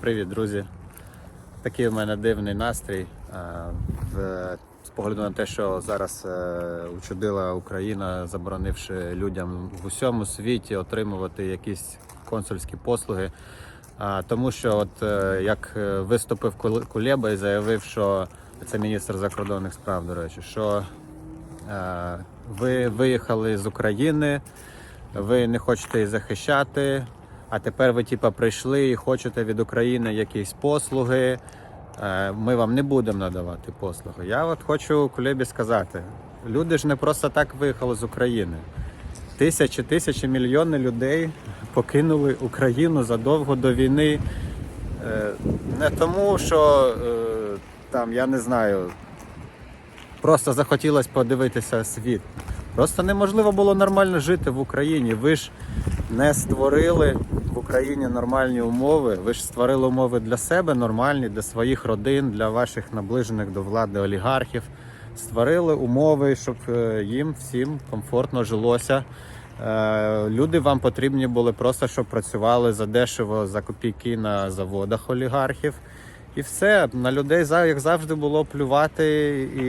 Привіт, друзі. Такий у мене дивний настрій. В, з погляду на те, що зараз е, учудила Україна, заборонивши людям в усьому світі отримувати якісь консульські послуги. Тому що, от е, як е, виступив Кул- Кулеба і заявив, що це міністр закордонних справ, до речі, що ви виїхали з України, ви не хочете її захищати, а тепер ви типа прийшли і хочете від України якісь послуги. Е, Ми вам не будемо надавати послуги. Я от хочу Кулебі сказати: люди ж не просто так виїхали з України. Тисячі, тисячі, мільйони людей покинули Україну задовго до війни. Е, Не тому, що е, там, я не знаю, просто захотілося подивитися світ. Просто неможливо було нормально жити в Україні. Ви ж не створили Україні нормальні умови. Ви ж створили умови для себе нормальні, для своїх родин, для ваших наближених до влади олігархів. Створили умови, щоб е, їм всім комфортно жилося. Е, Люди вам потрібні були просто, щоб працювали за дешево за копійки на заводах олігархів. І все на людей як завжди було плювати, і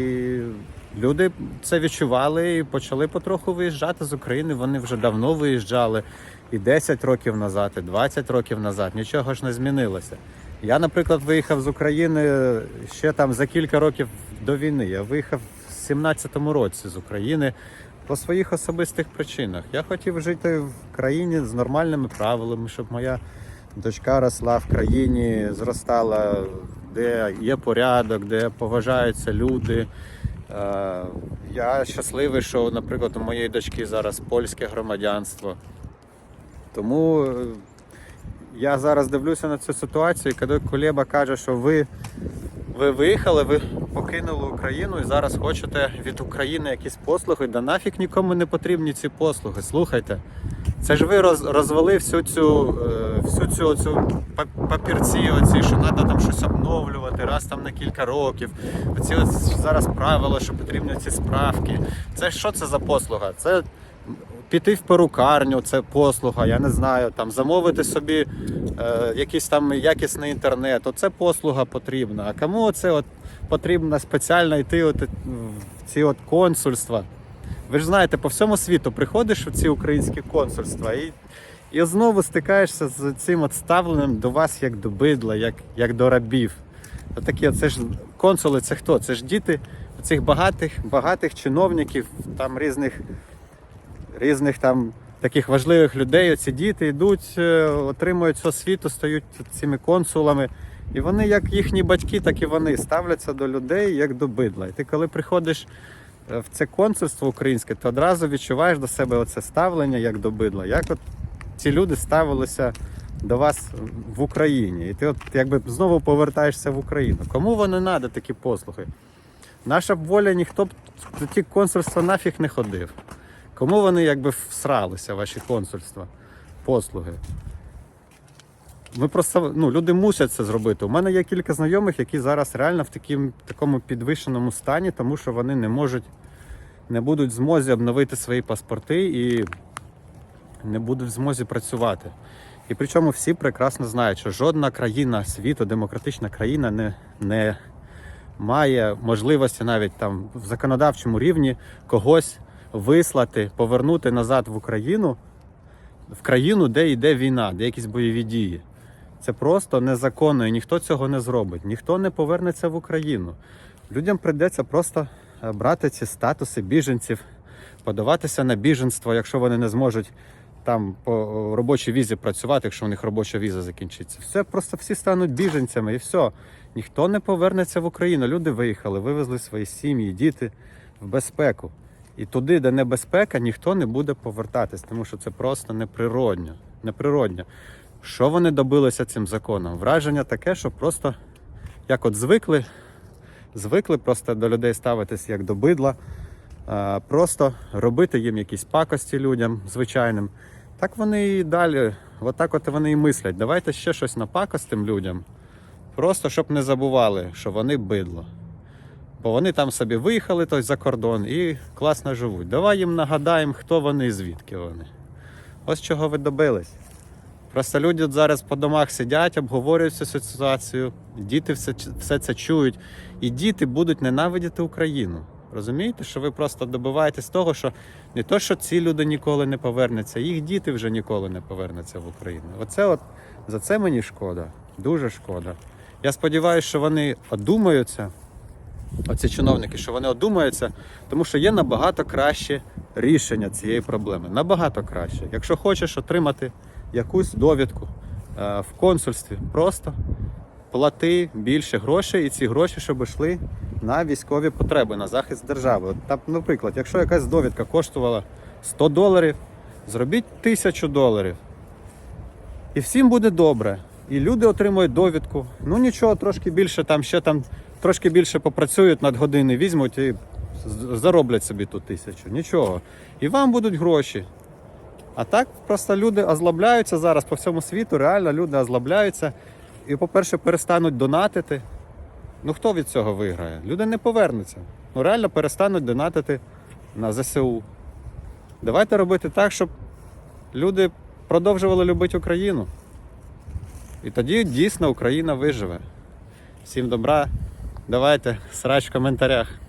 люди це відчували і почали потроху виїжджати з України. Вони вже давно виїжджали і 10 років назад, і 20 років назад. Нічого ж не змінилося. Я, наприклад, виїхав з України ще там за кілька років до війни. Я виїхав в 17-му році з України по своїх особистих причинах. Я хотів жити в країні з нормальними правилами, щоб моя дочка росла в країні, зростала, де є порядок, де поважаються люди. Е, Я щасливий, що, наприклад, у моєї дочки зараз польське громадянство. Тому е, я зараз дивлюся на цю ситуацію, коли Кулеба каже, що ви, ви виїхали, ви покинули Україну і зараз хочете від України якісь послуги, да нафіг нікому не потрібні ці послуги. Слухайте. Це ж ви роз, розвели всю цю, е, всю цю оцю папірці, оці, що треба там щось обновлювати раз там на кілька років. Оці от зараз правила, що потрібні ці справки. Це що це за послуга? Це піти в перукарню, це послуга, я не знаю, там замовити собі е, якийсь там якісний інтернет. Оце послуга потрібна. А кому це от потрібно спеціально йти от в ці от консульства? Ви ж знаєте, по всьому світу приходиш в ці українські консульства і, і знову стикаєшся з цим от ставленням до вас як до бидла, як, як до рабів. Такі, це ж консули, це хто? Це ж діти цих багатих, багатих чиновників, там різних, різних там таких важливих людей. Ці діти йдуть, е, отримують освіту, стають цими консулами. І вони, як їхні батьки, так і вони ставляться до людей як до бидла. І ти коли приходиш в це консульство українське, ти одразу відчуваєш до себе оце ставлення як до бидла. Як от ці люди ставилися до вас в Україні. І ти от якби знову повертаєшся в Україну. Кому вони треба такі послуги? Наша б воля ніхто б до ті консульства нафіг не ходив. Кому вони якби всралися, ваші консульства, послуги? Ми просто ну, люди мусять це зробити. У мене є кілька знайомих, які зараз реально в таким, такому підвищеному стані, тому що вони не можуть, не будуть змозі обновити свої паспорти і не будуть в змозі працювати. І причому всі прекрасно знають, що жодна країна світу, демократична країна не, не має можливості навіть там в законодавчому рівні когось вислати, повернути назад в Україну, в країну, де йде війна, де якісь бойові дії. Це просто незаконно, і ніхто цього не зробить. Ніхто не повернеться в Україну. Людям прийдеться просто е, брати ці статуси біженців, подаватися на біженство, якщо вони не зможуть там по робочій візі працювати, якщо у них робоча віза закінчиться. Все просто всі стануть біженцями і все. Ніхто не повернеться в Україну. Люди виїхали, вивезли свої сім'ї, діти в безпеку. І туди, де небезпека, ніхто не буде повертатись, тому що це просто неприродньо. неприродньо. Що вони добилися цим законом? Враження таке, що просто як от звикли, звикли просто до людей ставитись як до бидла, просто робити їм якісь пакості людям звичайним. Так вони і далі, отак от вони і мислять. Давайте ще щось напакостим людям. Просто щоб не забували, що вони бидло. Бо вони там собі виїхали той за кордон і класно живуть. Давай їм нагадаємо, хто вони і звідки вони. Ось чого ви добились. Просто люди зараз по домах сидять, обговорюють цю ситуацію, діти все, все це чують, і діти будуть ненавидіти Україну. Розумієте, що ви просто добиваєтесь того, що не то, що ці люди ніколи не повернуться, їх діти вже ніколи не повернуться в Україну. Оце от за це мені шкода, дуже шкода. Я сподіваюся, що вони одумаються, оці чиновники, що вони одумаються, тому що є набагато краще рішення цієї проблеми. Набагато краще. Якщо хочеш отримати якусь довідку е, в консульстві, просто плати більше грошей, і ці гроші, щоб йшли на військові потреби, на захист держави. От, наприклад, якщо якась довідка коштувала 100 доларів, зробіть 1000 доларів. І всім буде добре. І люди отримують довідку. Ну нічого, трошки більше там ще там трошки більше попрацюють над години, візьмуть і зароблять собі ту тисячу. Нічого. І вам будуть гроші. А так просто люди озлобляються зараз по всьому світу, реально люди озлобляються. І, по-перше, перестануть донатити. Ну хто від цього виграє? Люди не повернуться. Ну реально перестануть донатити на ЗСУ. Давайте робити так, щоб люди продовжували любити Україну. І тоді дійсно Україна виживе. Всім добра. Давайте срач в коментарях.